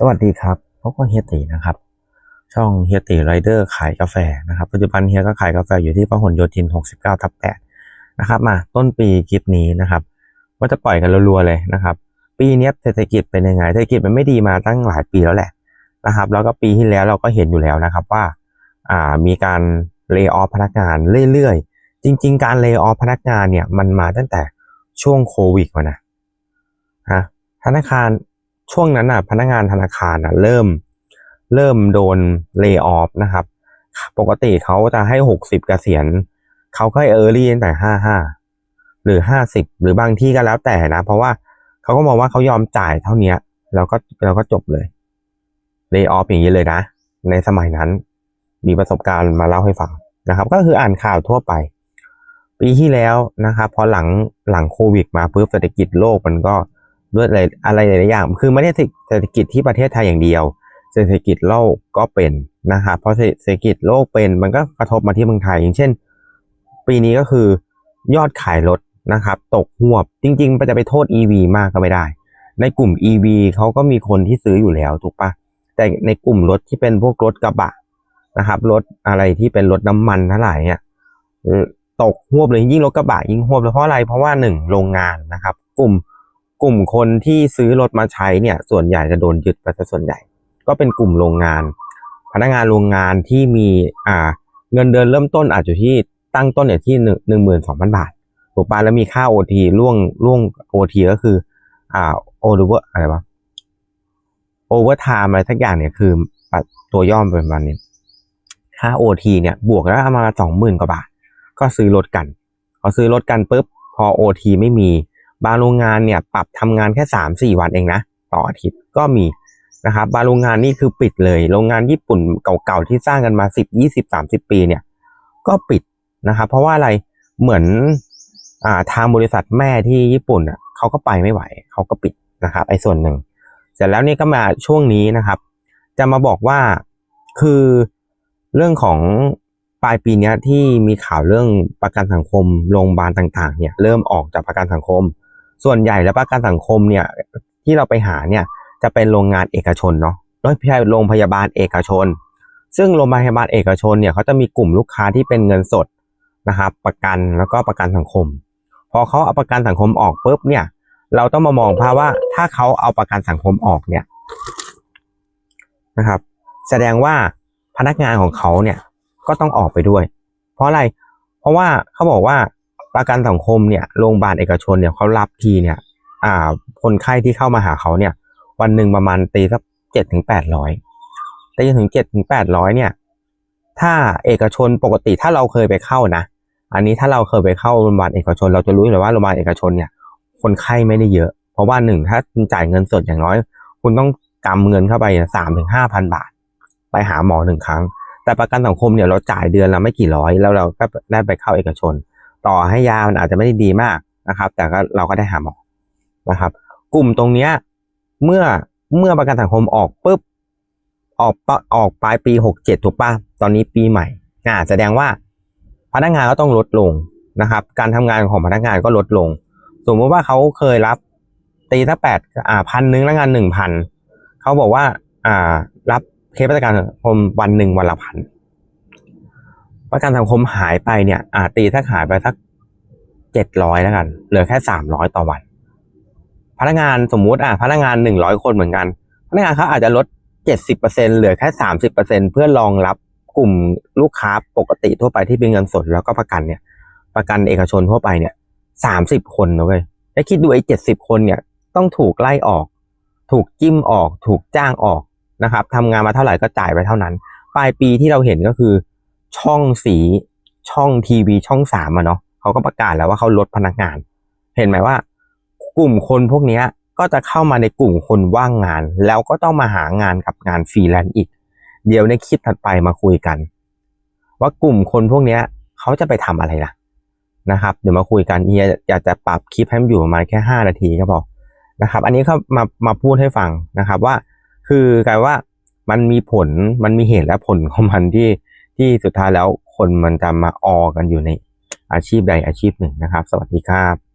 สวัสดีครับพบกับเฮียตีนะครับ ช่องเฮียตีไรเดอร์ขายกาแฟนะครับ ปัจจุบันเฮียก็ขายกาแฟอยู่ที่พหลโยธิน 69ทับ8นะครับ มาต้นปีคลิปนี้นะครับ ว่าจะปล่อยกันรัวๆเลยนะครับ ปีนี้เศรษฐกิจเป็นยังไงเศรษฐกิจมันไม่ดีมาตั้งหลายปีแล้วแหละนะครับ แล้วก็ปีที่แล้วเราก็เห็นอยู่แล้วนะครับว่าอ่ามีการเลิกออฟพนักงานเรื่อยๆ จริง ๆ การเลิกออฟพนักงานเนี่ยมันมาตั้งแต่ช่วงโควิดมานะฮะธนาคาร ช่วงนั้นอะพนักงานธนาคารอะเริ่มเริ่มโดนเลิกออฟนะครับ ปกติเขาจะให้หกสิบเกษียณเขาก็เออร์ลี่ตั้งแต่ห้าห้าหรือห้าสิบหรือบางที่ก็แล้วแต่นะ เพราะว่าเขาก็มองว่าเขายอมจ่ายเท่าเนี้ยแล้วก็แล้วก็จบเลยเลิกออฟอย่างนี้เลยนะ ในสมัยนั้นมีประสบการณ์มาเล่าให้ฟังนะครับ ก็คืออ่านข่าวทั่วไป ปีที่แล้วนะครับพอหลังหลังโควิดมาปุ๊บเศรษฐกิจโลกมันก็ ด้วยอะไรอะไรหลายอย่าง คือไม่ได้เศรษฐกิจที่ประเทศไทยอย่างเดียว เศรษฐกิจโลกก็เป็นนะครับเพราะเศรษฐกิจโลกเป็นมันก็กระทบมาที่เมืองไทย อย่างเช่น ปีนี้ก็คือยอดขายรถนะครับ ตกหวบจริงๆจะไปโทษ EV มากก็ไม่ได้ ในกลุ่ม EV เขาก็มีคนที่ซื้ออยู่แล้วถูกปะแต่ในกลุ่มรถที่เป็นพวกรถกระบะนะครับรถอะไรที่เป็นรถน้ำมันทั้งหลายเนี่ยตกหวบเลยยิ่งรถกระบะยิ่งหวบเลยเพราะอะไรเพราะว่าหนึ่งโรงงานนะครับ กลุ่ม กลุ่มคนที่ซื้อรถมาใช้เนี่ย ส่วนใหญ่จะโดนยึดไปซะส่วนใหญ่ ก็เป็นกลุ่มโรงงาน พนักงานโรงงานที่มีอ่าเงินเดือนเริ่มต้นอาจจะที่ตั้งต้นเนี่ยที่หนึ่งหมื่นสองพันบาทถูกปะแล้วมีค่าโอทีล่วงล่วงโอทีก็คือ อ่าโอเวอร์อะไรวะโอเวอร์ไทม์อะไรสักอย่างเนี่ยคือตัวย่อมเป็นมันนี่ยค่าโอทีเนี่ยบวกแล้วประมาณสองหมื่นกว่าบาท ก็ซื้อรถกัน พอซื้อรถกันปุ๊บพอโอทีไม่มี บางโรงงานเนี่ยปรับทำงานแค่สามสี่วันเองนะต่ออาทิตย์ก็มีนะครับบางโรงงานนี่คือปิดเลย โรงงานญี่ปุ่นเก่าๆที่สร้างกันมาสิบยี่สิบสามสิบปีเนี่ยก็ปิดนะครับเพราะว่าอะไรเหมือนอ่าทางบริษัทแม่ที่ญี่ปุ่นอะเขาก็ไปไม่ไหวเขาก็ปิดนะครับไอ้ส่วนหนึ่งเสร็จแล้วนี่ก็มาช่วงนี้นะครับ จะมาบอกว่าคือเรื่องของปลายปีนี้ที่มีข่าวเรื่องประกันสังคมโรงพยาบาลต่างๆ เนี่ยเริ่มออกจากประกันสังคม ส่วนใหญ่แล้วประกันสังคมเนี่ยที่เราไปหาเนี่ยจะเป็นโรงงานเอกชนเนาะไม่ใช่โรงพยาบาลเอกชน ซึ่งโรงพยาบาลเอกชนเนี่ยเขาจะมีกลุ่มลูกค้าที่เป็นเงินสดนะครับประกันแล้วก็ประกันสังคม พอเขาเอาประกันสังคมออกปุ๊บเนี่ย เราต้องมามองภาพว่าถ้าเขาเอาประกันสังคมออกเนี่ยนะครับ แสดงว่าพนักงานของเขาเนี่ยก็ต้องออกไปด้วย เพราะอะไร เพราะว่าเขาบอกว่า ประกันสังคมเนี่ยโรงพยาบาลเอกชนเนี่ยเขารับทีเนี่ยอ่าคนไข้ที่เข้ามาหาเขาเนี่ย วันหนึ่งประมาณตีสักเจ็ดถึงแปดร้อยแต่จนถึงเจ็ดถึงแปดร้อยเนี่ย ถ้าเอกชนปกติถ้าเราเคยไปเข้านะ อันนี้ถ้าเราเคยไปเข้าโรงพยาบาลเอกชน เราจะรู้เลยว่าโรงพยาบาลเอกชนเนี่ย คนไข้ไม่ได้เยอะ เพราะว่าหนึ่งถ้าคุณจ่ายเงินสดอย่างน้อย คุณต้องกำเงินเข้าไปสามถึงห้าพันบาท ไปหาหมอหนึ่งครั้ง แต่ประกันสังคมเนี่ยเราจ่ายเดือนละไม่กี่ร้อย แล้วเราก็ได้ไปเข้าเอกชน ต่อให้ยามันอาจจะไม่ได้ดีมากนะครับ แต่ก็เราก็ได้หาหมอนะครับ กลุ่มตรงเนี้ยเมื่อเมื่อประกันสังคมออกปุ๊บออกออกปลายปีหกเจ็ดถูกปะตอนนี้ปีใหม่อ่าแสดงว่าพนักงานก็ต้องลดลงนะครับ การทำงานของพนักงานก็ลดลง สมมติว่าเขาเคยรับตีถ้าแปดอ่าพันหนึ่งแล้วงานหนึ่งพันเขาบอกว่าอ่ารับเคสประกันสังคมวันหนึ่งวันละพัน ประกันสังคมหายไปเนี่ยอาตีถ้าหายไปสักเจ็ดร้อยแล้วกัน เหลือแค่สามร้อยต่อวัน พนักงานสมมุติอะพนักงานหนึ่งร้อยคนเหมือนกัน พนักงานเขาอาจจะลดเจ็ดสิบเปอร์เซ็นเหลือแค่สามสิบเปอร์เซ็นเพื่อรองรับกลุ่มลูกค้าปกติทั่วไปที่เป็นเงินสดแล้วก็ประกันเนี่ย ประกันเอกชนทั่วไปเนี่ยสามสิบคนนะเว้ยแล้วคิดดูไอ้เจ็ดสิบคนเนี่ยต้องถูกไล่ออก ถูกจิ้มออก ถูกจ้างออกนะครับทำงานมาเท่าไหร่ก็จ่ายไปเท่านั้น ปลายปีที่เราเห็นก็คือ ช่องสีช่องทีวีช่องสามอะเนาะเขาก็ประกาศแล้วว่าเขาลดพนักงาน เห็นไหมว่า กลุ่มคนพวกนี้ก็จะเข้ามาในกลุ่มคนว่างงาน แล้วก็ต้องมาหางานกับงานฟรีแลนซ์อีก เดี๋ยวในคลิปถัดไปมาคุยกัน ว่ากลุ่มคนพวกนี้เขาจะไปทำอะไรล่ะนะครับ เดี๋ยวมาคุยกันเฮียอยากจะปรับคลิปให้มันอยู่ประมาณแค่ห้านาทีก็พอนะครับ อันนี้เขามามาพูดให้ฟังนะครับว่า คือกลายว่ามันมีผลมันมีเหตุและผลของมันที่ ที่สุดท้ายแล้วคนมันจะมาออกันอยู่ในอาชีพใดอาชีพหนึ่งนะครับ สวัสดีครับ